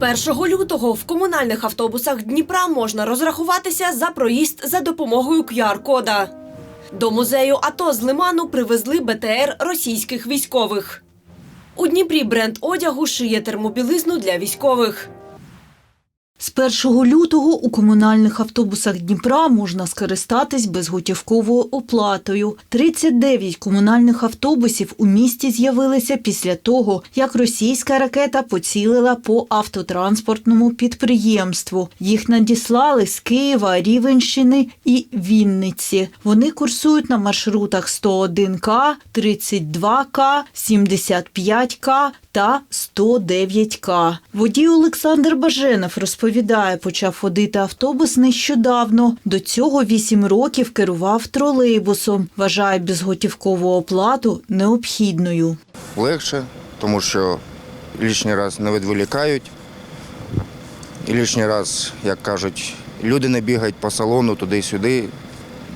З 1 лютого в комунальних автобусах Дніпра можна розрахуватися за проїзд за допомогою QR-кода. До музею АТО з Лиману привезли БТР російських військових. У Дніпрі бренд одягу шиє термобілизну для військових. З 1 лютого у комунальних автобусах Дніпра можна скористатись безготівковою оплатою. 39 комунальних автобусів у місті з'явилися після того, як російська ракета поцілила по автотранспортному підприємству. Їх надіслали з Києва, Рівенщини і Вінниці. Вони курсують на маршрутах 101К, 32К, 75К та 109К. Водій Олександр Баженов розповідає, почав водити автобус нещодавно. До цього 8 років керував тролейбусом. Вважає безготівкову оплату необхідною. легше, тому що лишній раз не відволікають. І лишній раз, як кажуть, люди не бігають по салону туди-сюди.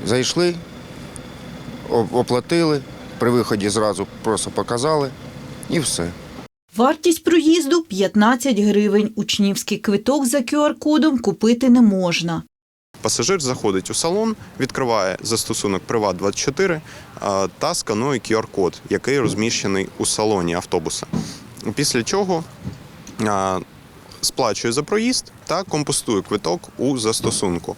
Зайшли, оплатили, при виході зразу просто показали і все. Вартість проїзду 15 гривень. Учнівський квиток за QR-кодом купити не можна. Пасажир заходить у салон, відкриває застосунок Приват 24 та сканує QR-код, який розміщений у салоні автобуса. Після чого сплачує за проїзд та компостує квиток у застосунку.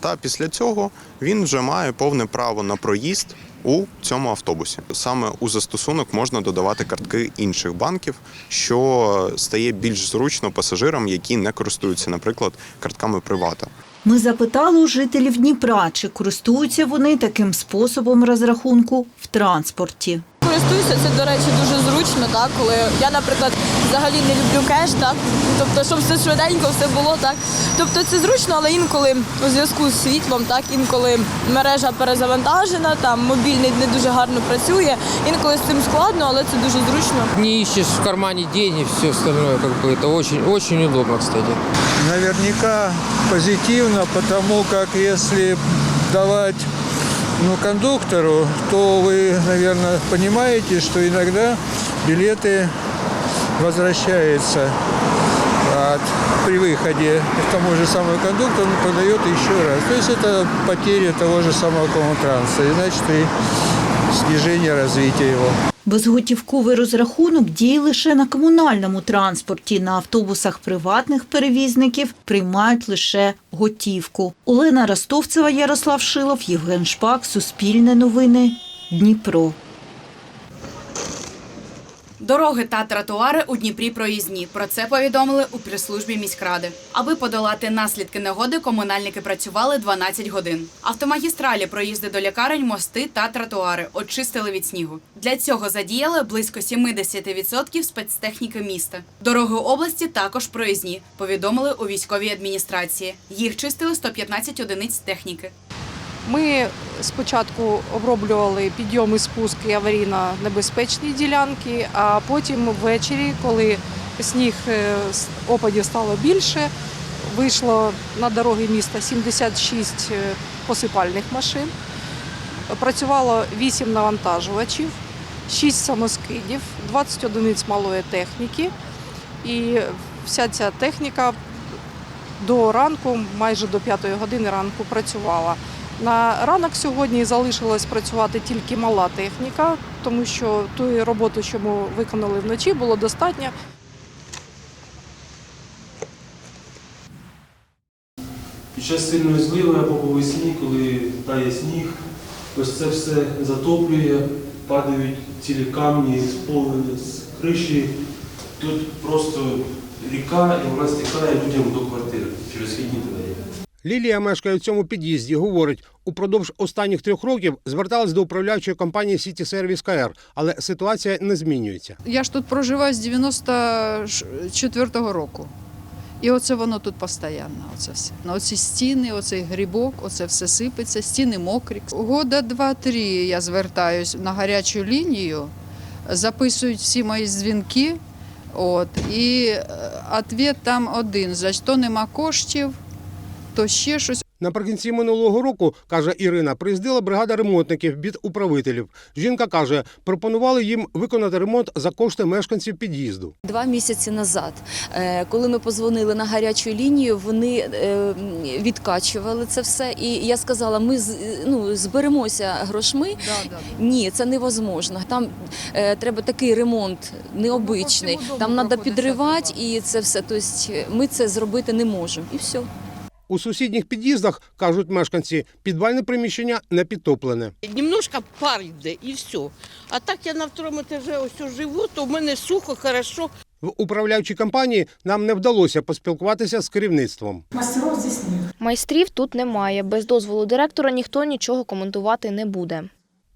Та після цього він вже має повне право на проїзд у цьому автобусі. Саме у застосунок можна додавати картки інших банків, що стає більш зручно пасажирам, які не користуються, наприклад, картками привата. Ми запитали у жителів Дніпра, чи користуються вони таким способом розрахунку в транспорті. Користуюся, це, до речі, дуже зручно, так, коли я, наприклад, взагалі не люблю кеш, так, тобто, щоб все швиденько все було, так. Тобто це зручно, але інколи у зв'язку з світлом, так, інколи мережа перезавантажена, там мобільний не дуже гарно працює, інколи з цим складно, але це дуже зручно. Не ищешь в кармане денег, все остальное, как бы это очень, очень удобно, кстати. Наверняка позитивно, потому как если давать ну, кондуктору, то вы, наверное, понимаете, что иногда билеты возвращаются от, при выходе к тому же самому кондуктору, он продает еще раз. То есть это потеря того же самого коммутранса, и значит и снижение развития его. Безготівковий розрахунок діє лише на комунальному транспорті. На автобусах приватних перевізників приймають лише готівку. Олена Ростовцева, Ярослав Шилов, Євген Шпак, Суспільне новини, Дніпро. Дороги та тротуари у Дніпрі проїзні. Про це повідомили у прес-службі міськради. Аби подолати наслідки негоди, комунальники працювали 12 годин. Автомагістралі, проїзди до лікарень, мости та тротуари очистили від снігу. Для цього задіяли близько 70% спецтехніки міста. Дороги області також проїзні. Повідомили у військовій адміністрації. Їх чистили 115 одиниць техніки. Ми спочатку оброблювали підйом і спуск і аварійно-небезпечні ділянки, а потім ввечері, коли сніг е, опадів стало більше, вийшло на дороги міста 76 е, посипальних машин. Працювало 8 навантажувачів, 6 самоскидів, 20 одиниць малої техніки. І вся ця техніка до ранку, майже до 5 години ранку працювала. На ранок сьогодні залишилась працювати тільки мала техніка, тому що тої роботи, що ми виконали вночі, було достатньо. Під час сильної зливи або по коли тає сніг, ось це все затоплює, падають цілі камні з з криші. Тут просто ріка і вона стікає людям до квартири через східні двері. Лілія мешкає в цьому під'їзді. Говорить, упродовж останніх трьох років зверталась до управляючої компанії Сіті Сервіс КР, але ситуація не змінюється. Я ж тут проживаю з 94-го року. І оце воно тут постійно. Оце все. На оці стіни, оцей грибок, оце все сипеться, стіни мокрі. Года два-три я звертаюсь на гарячу лінію, записують всі мої дзвінки. От, і е, відповідь там один: за що нема коштів, то ще щось. Наприкінці минулого року, каже Ірина, приїздила бригада ремонтників від управителів. Жінка каже, пропонували їм виконати ремонт за кошти мешканців під'їзду. Два місяці назад, е, коли ми позвонили на гарячу лінію, вони е, відкачували це все. І я сказала, ми з- ну, зберемося грошми. Ні, це невозможно. Там е, треба такий ремонт необичний. Там треба підривати і це все. Тобто ми це зробити не можемо. І все. У сусідніх під'їздах, кажуть мешканці, підвальне приміщення не підтоплене. Немножко пар йде і все. А так я на второму етажі ось живу, то в мене сухо, хорошо. В управляючій компанії нам не вдалося поспілкуватися з керівництвом. Майстрів тут немає. Без дозволу директора ніхто нічого коментувати не буде.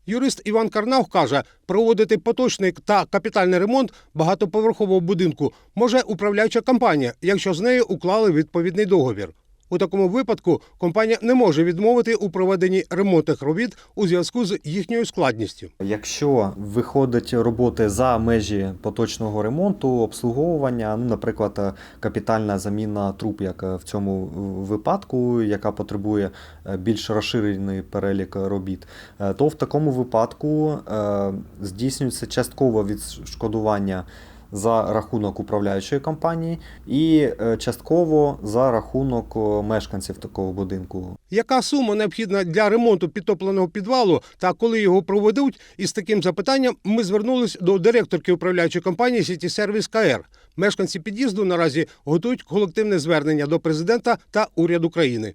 Юрист Іван Карнаух каже, проводити поточний та капітальний ремонт багатоповерхового будинку може управляюча компанія, якщо з нею уклали відповідний договір. У такому випадку компанія не може відмовити у проведенні ремонтних робіт у зв'язку з їхньою складністю. Якщо виходить роботи за межі поточного ремонту, обслуговування, ну, наприклад, капітальна заміна труб, як в цьому випадку, яка потребує е, більш розширений перелік робіт, е, то в такому випадку е, здійснюється часткове відшкодування. За рахунок управляючої компанії і е, частково за рахунок мешканців такого будинку. Яка сума необхідна для ремонту підтопленого підвалу та коли його проведуть? Із таким запитанням ми звернулись до директорки управляючої компанії Сіті Сервіс КР. Мешканці під'їзду наразі готують колективне звернення до президента та уряду країни.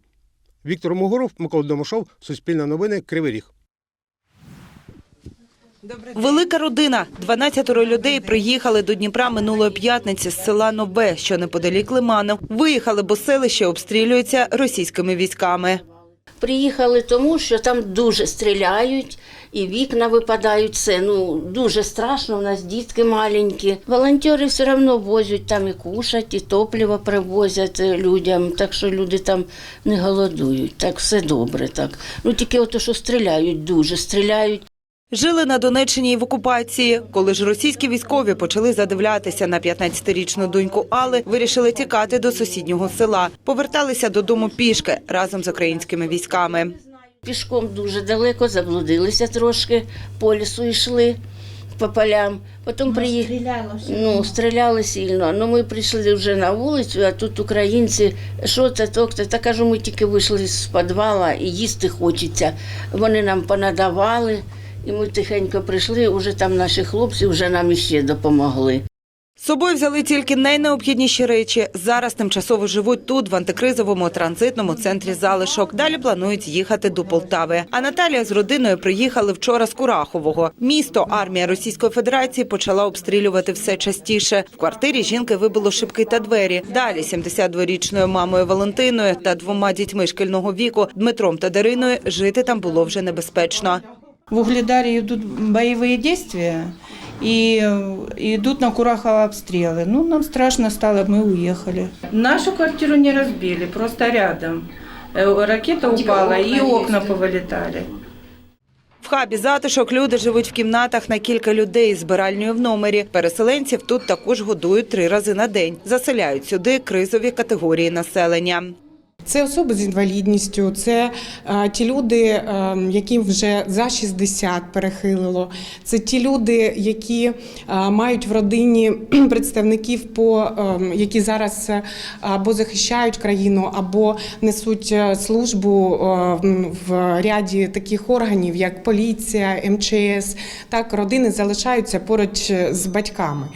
Віктор Могоров, Микола Домашов, Суспільне новини, Кривий Ріг. Велика родина. 12 людей приїхали до Дніпра минулої п'ятниці з села Нове, що неподалік Лиману. Виїхали, бо селище обстрілюється російськими військами. Приїхали тому, що там дуже стріляють, і вікна випадають. Все ну дуже страшно. У нас дітки маленькі. Волонтери все одно возять там і кушать, і топливо привозять е, людям. Так що люди там не голодують. Так все добре. Так ну тільки ото, що стріляють, дуже стріляють. Жили на Донеччині і в окупації. Коли ж російські військові почали задивлятися на 15-річну доньку Алли, вирішили тікати до сусіднього села. Поверталися додому пішки разом з українськими військами. Пішком дуже далеко, заблудилися трошки, по лісу йшли по полям. Потім приїхали. Ну, стріляли сильно. Ну, ми прийшли вже на вулицю, а тут українці, що це, то, це. Та кажу, ми тільки вийшли з підвала і їсти хочеться. Вони нам понадавали, і ми тихенько прийшли, вже там наші хлопці вже нам іще допомогли. З собою взяли тільки найнеобхідніші речі. Зараз тимчасово живуть тут, в антикризовому транзитному центрі залишок. Далі планують їхати до Полтави. А Наталія з родиною приїхали вчора з Курахового. Місто армія Російської Федерації почала обстрілювати все частіше. В квартирі жінки вибило шибки та двері. Далі 72-річною мамою Валентиною та двома дітьми шкільного віку Дмитром та Дариною жити там було вже небезпечно. В Угледаре идут боевые действия и э, идут на Курахово обстрелы. Ну, нам страшно стало, мы уехали. Нашу квартиру не разбили, просто рядом. Э, Ракета упала и окна повылетали. В хабі затишок люди живуть в кімнатах на кілька людей з збиральнею в номері. Переселенців тут також годують три рази на день. Заселяють сюди кризові категорії населення. Це особи з інвалідністю, це е, ті люди, е, яким вже за 60 перехилило. Це ті люди, які е, мають в родині представників, по, е, які зараз е, або захищають країну, або несуть е, службу е, в ряді таких органів, як поліція, МЧС. Так, родини залишаються поруч з батьками.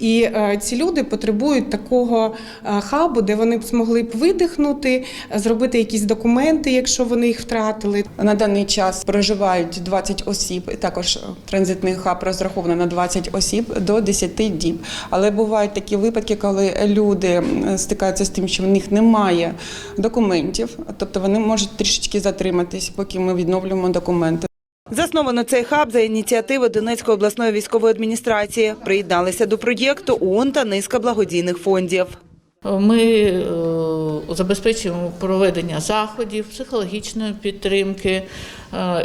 І е, ці люди потребують такого е, хабу, де вони б змогли б видихнути, зробити якісь документи, якщо вони їх втратили. На даний час проживають 20 осіб, також транзитний хаб розрахований на 20 осіб до 10 діб. Але бувають такі випадки, коли люди стикаються з тим, що в них немає документів, тобто вони можуть трішечки затриматись, поки ми відновлюємо документи. Засновано цей хаб за ініціативи Донецької обласної військової адміністрації. Приєдналися до проєкту ООН та низка благодійних фондів. Ми е, забезпечуємо проведення заходів, психологічної підтримки, е,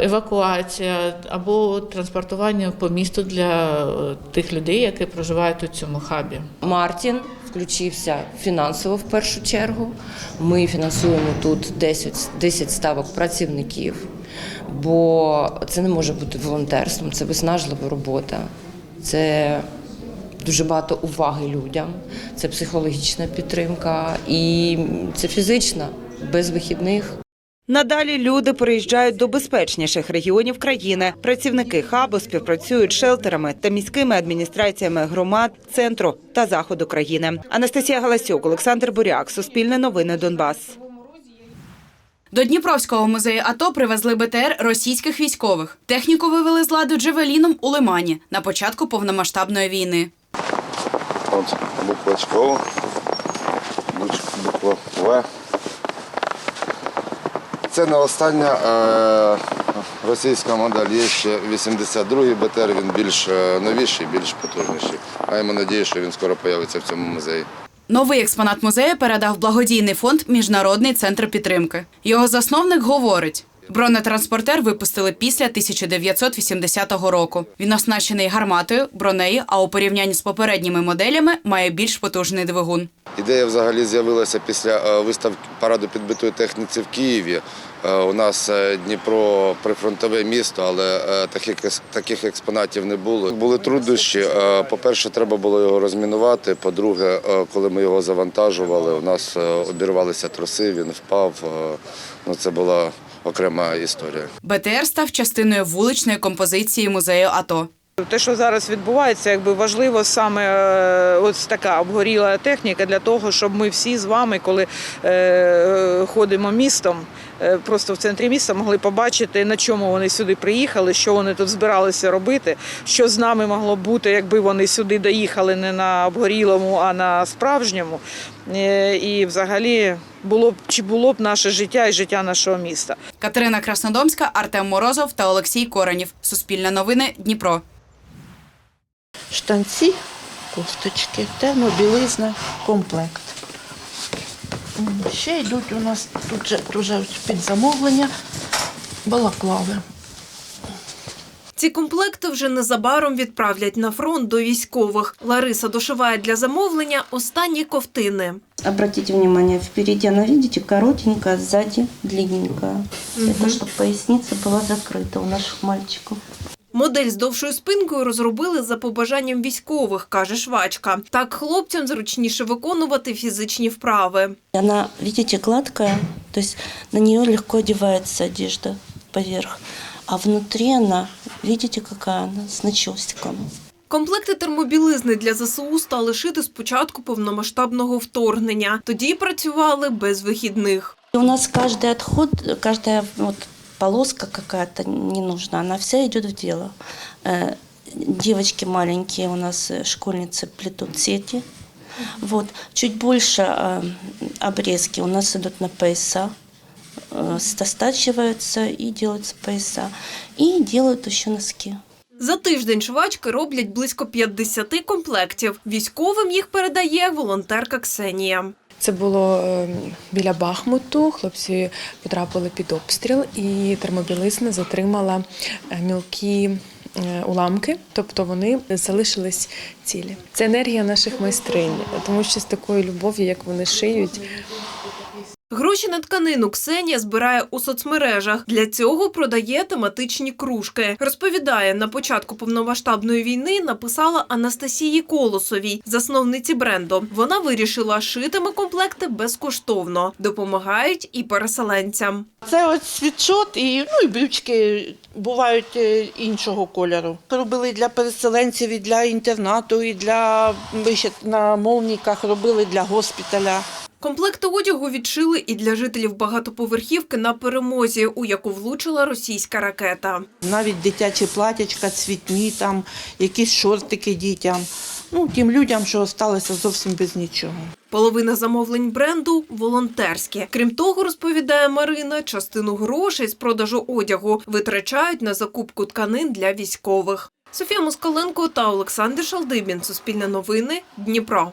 евакуація або транспортування по місту для е, тих людей, які проживають у цьому хабі. Мартін включився фінансово в першу чергу. Ми фінансуємо тут 10, 10 ставок працівників, бо це не може бути волонтерством, це виснажлива робота. Це дуже багато уваги людям, це психологічна підтримка і це фізична, без вихідних. Надалі люди переїжджають до безпечніших регіонів країни. Працівники хабу співпрацюють з шелтерами та міськими адміністраціями громад, центру та заходу країни. Анастасія Галасюк, Олександр Буряк, Суспільне новини Донбас. До Дніпровського музею АТО привезли БТР російських військових. Техніку вивели з ладу Джевеліном у Лимані на початку повномасштабної війни. От буквочка О, буква В. Це не остання е, російська модель. Є ще 82-й БТР, він більш е, новіший, більш потужніший. Маємо надію, що він скоро з'явиться в цьому музеї. Новий експонат музею передав благодійний фонд Міжнародний центр підтримки. Його засновник говорить. Бронетранспортер випустили після 1980 року. Він оснащений гарматою, бронею, а у порівнянні з попередніми моделями має більш потужний двигун. Ідея взагалі з'явилася після е, виставки параду підбитої техніці в Києві. Е, У нас е, Дніпро прифронтове місто, але таких, таких експонатів не було. Були труднощі. По-перше, треба було його розмінувати. По-друге, коли ми його завантажували, у нас обірвалися троси, він впав. Ну, це була окрема історія. БТР став частиною вуличної композиції музею АТО. Те, що зараз відбувається, якби важливо саме е, ось така обгоріла техніка для того, щоб ми всі з вами, коли е, ходимо містом, е, просто в центрі міста могли побачити, на чому вони сюди приїхали, що вони тут збиралися робити, що з нами могло бути, якби вони сюди доїхали не на обгорілому, а на справжньому. Е, І взагалі було б чи було б наше життя і життя нашого міста. Катерина Краснодомська, Артем Морозов та Олексій Коренів. Суспільне новини Дніпро. штанці, кофточки, термобілизна, комплект. М, Ще йдуть у нас тут же дуже під замовлення балаклави. Ці комплекти вже незабаром відправлять на фронт до військових. Лариса дошиває для замовлення останні ковтини. Обратите внимание, впереди она, видите, коротенькая, сзади длинненькая. Это чтобы поясница была закрыта у наших мальчиков. Модель з довшою спинкою розробили за побажанням військових, каже швачка. Так хлопцям зручніше виконувати фізичні вправи. Она, видите, гладкая, то есть на нее легко одевается одежда поверх. А внутри она, видите, какая она, с начесиком. Комплекти термобілизни для ЗСУ стали шити з початку повномасштабного вторгнення. Тоді працювали без вихідних. У нас каждый отход, каждая вот полоска какая-то не нужна, она вся идет в дело. Э, Девочки маленькие у нас э, школьницы плетут сети. Вот. Чуть больше э, обрезки у нас идут на пояса, э, стачиваются и делаются пояса. И делают еще носки. За тиждень швачки роблять близько 50 комплектів. Військовим їх передає волонтерка Ксенія. Це було е, біля Бахмуту. Хлопці потрапили під обстріл, і термобілизна затримала е, мілкі е, уламки, тобто вони залишились цілі. Це енергія наших майстринь, тому що з такою любов'ю, як вони шиють. Гроші на тканину Ксенія збирає у соцмережах. Для цього продає тематичні кружки. Розповідає, на початку повномасштабної війни написала Анастасії Колосовій, засновниці бренду. Вона вирішила шитиме комплекти безкоштовно. Допомагають і переселенцям. Це ось світшот і, ну, і брючки бувають е, іншого кольору. Робили для переселенців, і для інтернату, і для ми на мовниках робили для госпіталя. Комплекти одягу відшили і для жителів багатоповерхівки на перемозі, у яку влучила російська ракета. Навіть дитячі платячка, цвітні, там, якісь шортики дітям. Ну, тим людям, що залишилися зовсім без нічого. Половина замовлень бренду волонтерські. Крім того, розповідає Марина, частину грошей з продажу одягу витрачають на закупку тканин для військових. Софія Москаленко та Олександр Шалдибін. Суспільне новини. Дніпро.